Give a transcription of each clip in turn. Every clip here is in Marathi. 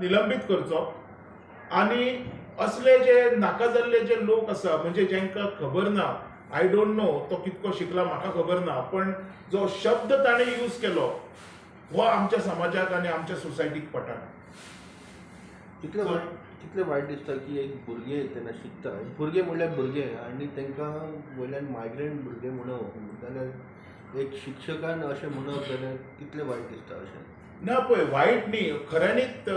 निलंबीत करचो आनी असले जे नाका जाल्ले जे लोक आसा म्हणजे जांकां खबर ना आय डोंट नो तो कितको शिकला म्हाका खबर ना पण जो शब्द ताणें यूज केलो हो आमच्या समाजाक आनी आमच्या सोसायटीक पटना कितले वायट कितले वायट दिसता की एक भुरगे तेन्ना शिकता भुरगे म्हणल्यार भुरगे आनी तांकां वयल्यान मायग्रंट भुरगे म्हणप जाल्यार एक शिक्षकान अशें म्हणप जाल्यार कितलें वायट दिसता अशें. ना पळय वायट न्ही. खऱ्यांनीच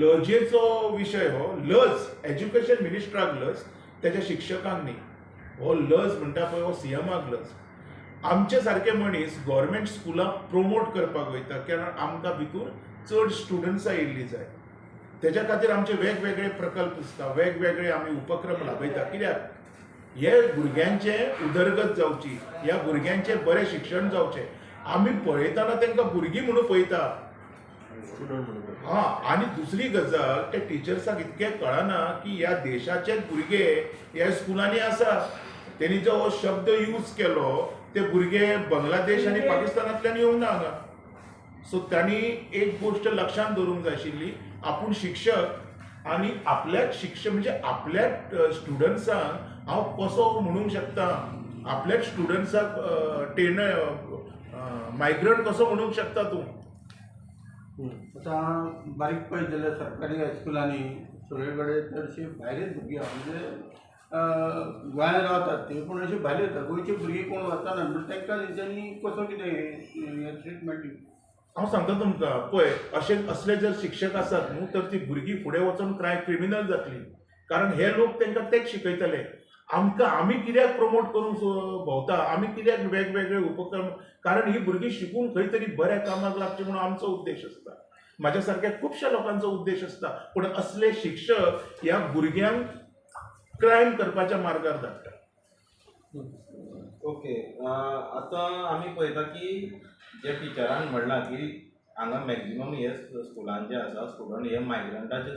लजेचो विशय हो. लज एज्युकेशन मिनिस्टराक लज त्याच्या शिक्षकांक न्ही हो लज म्हणटा पळय हो सीएमाक लज. आमचे सारके मनीस गव्हर्मेंट स्कुलां प्रोमोट करपाक वयता कारण आमकां भितूर चड स्टुडंट्सां येयल्ली जाय. तेज्या खातीर आमचे वेगवेगळे प्रकल्प आसता वेगवेगळे आमी उपक्रम लाभयता कित्याक? हे भुरग्यांचे उदरगत जावची ह्या भुरग्यांचे बरें शिक्षण जावचें. आमी पळयतना तांकां भुरगीं म्हणून पळयता हा आणि दुसरी गजाल ते टिचर्सांक इतकें कळना की ह्या देशाचे भुरगे ह्या स्कुलांनी आसा तेणी जो हो शब्द यूज केलो ते भुरगे बांगलादेश आनी पाकिस्तानांतल्यान येवंक ना हांगा सो त्यांनी एक गोष्ट लक्षात दवरूंक जाय आशिल्ली आपूण शिक्षक आणि आपल्याच शिक्षक म्हणजे आपल्याच स्टुडंट्सांक हांव कसो म्हणूंक शकता? आपल्याच स्टुडंट्साक टेन मायग्रंट कसो म्हणूंक शकता तूं? आतां बारीक पळयत जाल्यार सरकारी हायस्कुलांनी सगळे कडेन चडशी भायलेच भुरगीं म्हणजे गोंयांत रावतात ते पूण अशी भायले येतात. गोंयचे भुरगीं कोण वचना म्हणून तांकां तेंच्यांनी कसो कितें हें ट्रिटमेंट दिवप हांव सांगता तुमकां पळय अशे असले जर शिक्षक आसात न्हू तर ती भुरगीं फुडें वचून क्राय क्रिमिनल जातली कारण हे लोक तांकां तेच शिकयतले आमकां आमी कित्याक प्रमोट करूंक सो- भोंवता? आमी कित्याक वेगवेगळे उपक्रम कारण ही भुरगीं शिकून खंय तरी बऱ्या कामाक लागची म्हणून आमचो उद्देश आसता म्हाज्या सारक्या खुबश्या लोकांचो उद्देश आसता पूण असले शिक्षक ह्या भुरग्यांक क्रायम करपाच्या मार्गार धाडटा. ओके. आतां आमी पळयता की जे टिचरान म्हणलां की हांगा मॅक्झिमम हे स्कुलान जे आसा स्टुडंट हे मायग्रंटाचे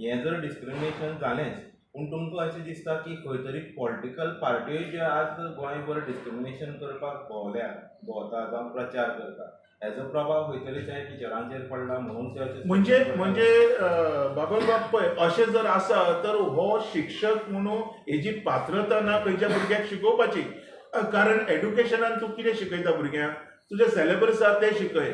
हें जर डिस्क्रिमिनेशन जालेंच पूण तुमकां अशें दिसता की खंय तरी पॉलिटिकल पार्ट्यो जे आज गोंयभर डिस्क्रिमिनेशन करपाक भोंवल्या भोंवता जावं प्रचार करता हेजो प्रभाव खंय तरी त्या टिचरांचेर पडला म्हणून म्हणजे म्हणजे अं, बाबा पळय अशें जर आसा तर हो शिक्षक म्हणून हेजी पात्रता ना खंयच्या भुरग्याक शिकोवपाची कारण एड्युकेशनान तूं कितें शिकयता भुरग्यांक? तुजें सिलेबस आसा तें शिकय.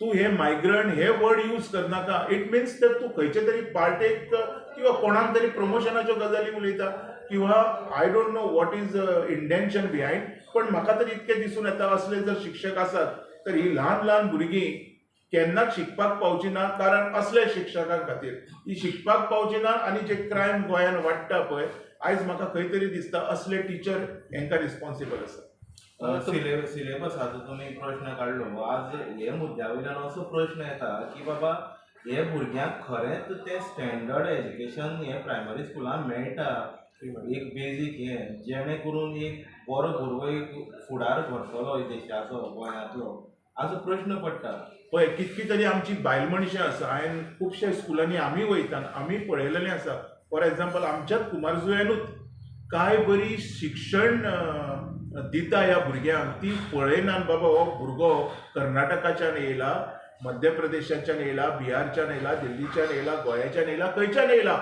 तूं हे मायग्रंट हे वर्ड यूज करनाका. इट मिन्स तर तूं खंयचे तरी पार्टेक किंवा कोणाक तरी प्रमोशनाच्यो गजाली उलयता किंवा I don't know what is intention behind पण म्हाका तरी इतकें दिसून येता असले जर शिक्षक आसात तर ही ल्हान ल्हान भुरगीं केन्नाच शिकपाक पावची ना कारण असले शिक्षकां खातीर. ही शिकपाक पावची ना आनी जे क्रायम गोंयांत वाडटा पळय आयज म्हाका खंय तरी दिसता असले टिचर हांकां रिस्पॉन्सिबल आसा सिले सिलेबसाचो तुमी प्रश्न काडलो आज हे मुद्द्या वयल्यान असो प्रश्न येता की बाबा हे भुरग्यांक खरेंच तें स्टँडर्ड एज्युकेशन हे प्रायमरी स्कुलान मेळटा. एक बेजीक हे जेणे करून एक बरो भुरगो एक फुडार घडटलो देशाचो गोंयांतलो हाचो प्रश्न पडटा. पळय कितकी तरी आमची बायल मनशां आसा हांवें खुबशे स्कुलांनी आमी वयता आमी पळयलेलें आसा. फॉर एग्जाम्पल आमच्याच कुमारजुव्यानूच काय बरी शिक्षण दिता ह्या भुरग्यांक. ती पळयनान बाबा हो भुरगो कर्नाटकाच्यान येयला मध्य प्रदेशाच्या येयला बिहारच्यान नेला दिल्लीच्यान नेला गोंयाच्यान नेला खंयच्यान येयला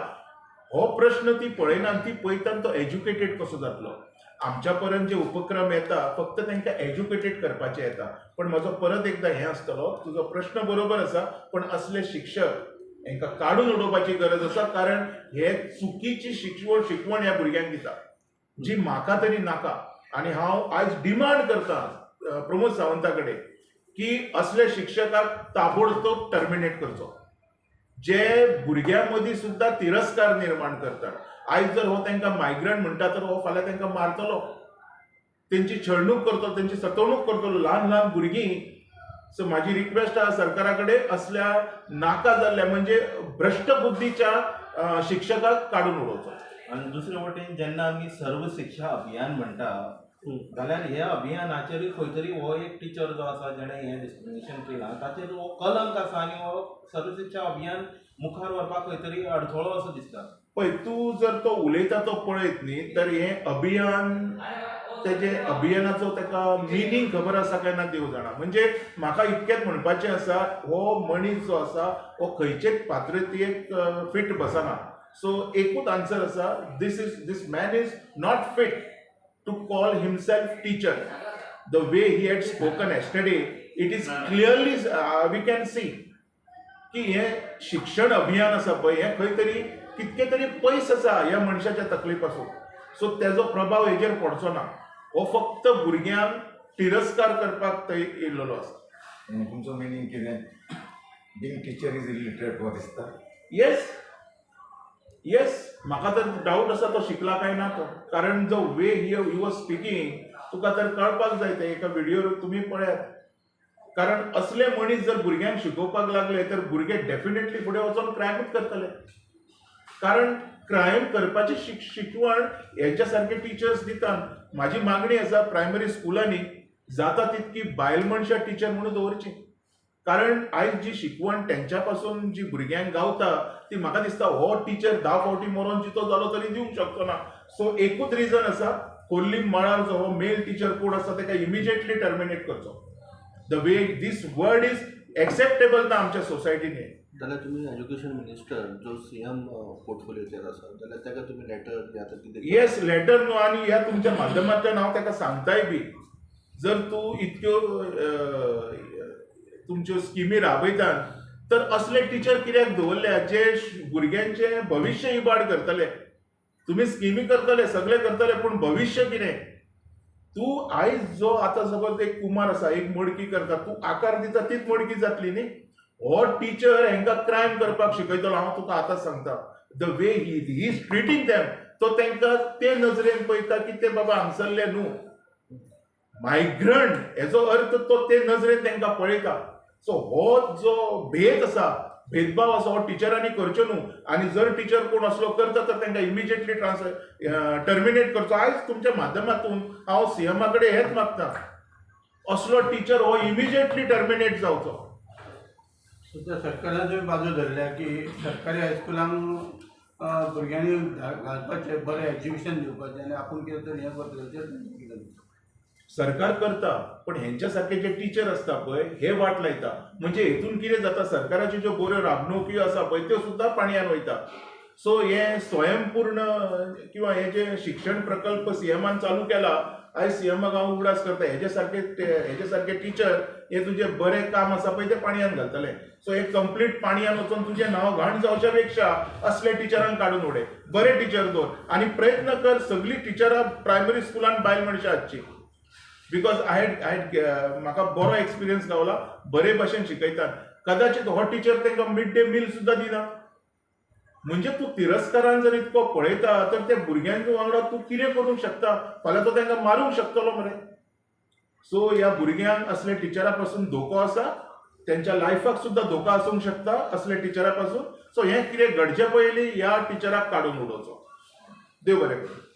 हो प्रश्न ती पळयना ती पळयतान तो एज्युकेटेड कसो जातलो? आमच्या पर्यंत जे उपक्रम येता फक्त तांकां एज्युकेटेड करपाचे येता. पण म्हजो परत एकदां हें आसतलो तुजो प्रश्न बरोबर आसा पण असले शिक्षक हांकां काडून उडोवपाची गरज आसा कारण हे चुकीची शिकवण शिकवण ह्या भुरग्यांक दिता. जी म्हाका तरी नाका. आनी हांव आयज डिमांड करता प्रमोद सावंता कडेन की असले शिक्षकाक ताबडतोब टर्मिनेट करचो जे भुरग्यां मदीं सुद्दां तिरस्कार निर्माण करतात. आयज जर हो तांकां मायग्रंट म्हणटा तर हो फाल्यां तांकां मारतलो. तेंची छळणूक करतलो तेंची सतवणूक करतलो ल्हान ल्हान भुरगीं सो म्हाजी रिक्वेस्ट आहा सरकारा कडेन असल्या नाका जाल्ल्या म्हणजे भ्रष्ट बुद्धीच्या शिक्षकाक काडून उडोवचो आनी दुसरे वटेन जेन्ना आमी सर्व शिक्षा अभियान म्हणटा जाल्यार हे अभियानाचेर खंय तरी हो एक टिचर जो आसा जेणे हें डिस्क्रिमिनेशन केलां ताचेर हो कलंक आसा आनी हो सर्व शिक्षा अभियान मुखार व्हरपाक खंय तरी अडथळो असो दिसता. पळय तूं जर तो उलयता तो पळयत न्ही तर हें अभियान तेजे अभियानाचो ताका मिनींग खबर आसा काय ना देव जाणा. म्हणजे म्हाका इतकेंच म्हणपाचें आसा हो मनीस जो आसा हो खंयचेच पात्रतेक फिट बसना. सो एकूच आन्सर आसा this is this man is not fit to call himself teacher the way he had spoken yesterday it is clearly we can see की हे शिक्षण अभियान आसा पळय हें खंय तरी कितके तरी पयस आसा ह्या मनशाच्या तकले पासून सो तेजो प्रभाव हेजेर पडचो ना हो फक्त भुरग्यांक तिरस्कार करपाक थंय येयल्लो आसा तुमचो मिनींग कितें? बींग टीचर इज इलिटरेट हो दिसता येस येस म्हाका तर डाऊट आसा तो शिकला काय ना तो. कारण जो way he you was speaking तुका तर कळपाक जाय ते एका व्हिडिओ तुमी पळयात. कारण असले मनीस जर भुरग्यांक शिकोवपाक लागले तर भुरगे डेफिनेटली फुडें वचून क्रायमूच करतले. कारण क्रायम करपाची शिक शिकवण हेच्या सारखे टिचर्स दितात. म्हाजी मागणी आसा प्रायमरी स्कुलांनी जाता तितकी बायल मनशां टिचर म्हणून दवरची. कारण आयज जी शिकवण तेंच्या पासून जी भुरग्यांक गावता ती म्हाका दिसता हो टीचर धा फावटी मरोन जितो जालो तरी दिवंक शकचो ना. सो एकूच रिजन आसा कोल्लीम मळार जो हो मेल टीचर कोण आसा ताका इमिजिएटली टर्मिनेट करचो. The way this word is acceptable ना आमच्या सोसायटीन जाल्यार तुमी एज्युकेशन मिनिस्टर जो सी एम पोर्टफोलिओचेर आसा जाल्यार ताका तुमी लेटर जे आतां कितें येस लेटर न्हू आणि ह्या तुमच्या माध्यमांतल्यान हांव ताका सांगताय बी. जर तूं इतक्यो तुमच्यो स्किमी राबयतात तर असले टीचर कित्याक दवरल्या जे भुरग्यांचे भविश्य इबाड करतले. तुम्ही स्किमी करतले सगळे करतले पूण भविश्य कितें? तूं आयज जो आतां सपोज एक कुमार आसा एक मडकी करता तूं आकार दिता तीच मडकी जातली न्ही? हो टीचर हांकां क्रायम करपाक शिकयतलो हांव तुका आतां सांगता. The way he he is treating them. तो तांकां ते नजरेन पळयता की ते बाबा हांगसरले न्हू. मायग्रंट हेजो अर्थ तो ते नजरेन तांकां पळयता. सो हो जो भेद आसा भेदभाव आसा हो टिचरांनी करच्यो न्हू. आनी जर टिचर कोण असलो करता तर तांकां इमिजिएटली ट्रान्स टर्मिनेट करचो. आयज तुमच्या माध्यमातून हांव सीएमा कडेन हेच मागता. असलो टीचर हो इमिजिएटली टर्मिनेट जावचो. सध्या सरकारान तुम्ही बाजू धरल्या की सरकारी हायस्कुलांक भुरग्यांनी घा- घालपाचें बरें एज्युकेशन दिवपाचें आनी आपूण कितें तरी हें करतलें सरकार करता पण ह्यांच्यासारखे जे टीचर असता पळय हे वाट लायता. म्हणजे हेतून कितें जाता? सरकाराच्यो ज्यो बऱ्यो राबणुकी आसा पळय त्यो सुद्दां पाणयान वयता सो हे स्वयंपूर्ण किंवा हे जे शिक्षण प्रकल्प सीएमान चालू केला आयज सीएमाक हांव उगडास करता. हेजे सारखे हेजे सारखे टीचर हे तुजे बरें काम आसा पळय ते पाणयान घालतले. सो हे कंप्लीट पाणयान वचून तुजें नांव घाण जावच्या पेक्षा असले टिचरांक काडून उडय बरे टीचर दोन. आनी प्रयत्न कर सगळीं टिचरां प्रायमरी स्कुलान बायल मनशां हाडची because I had I had म्हाका बरो एक्सपिरियन्स गावला बरे भशेन शिकयतात. कदाचित हो टिचर तांकां मिड डे मील सुद्दां दिना. म्हणजे तूं तिरस्कारान जर इतको पळयता तर त्या भुरग्यांच्या वांगडा तूं कितें करूंक शकता? फाल्यां तो तांकां मारूंक शकतलो मरे. सो ह्या भुरग्यांक असले टिचरा पासून धोको आसा त्यांच्या लायफाक सुद्दां धोको आसूंक शकता असले टिचरा पासून सो हें कितें घडचे पयलीं ह्या टिचराक काडून उडोवचो. देव बरें करूं.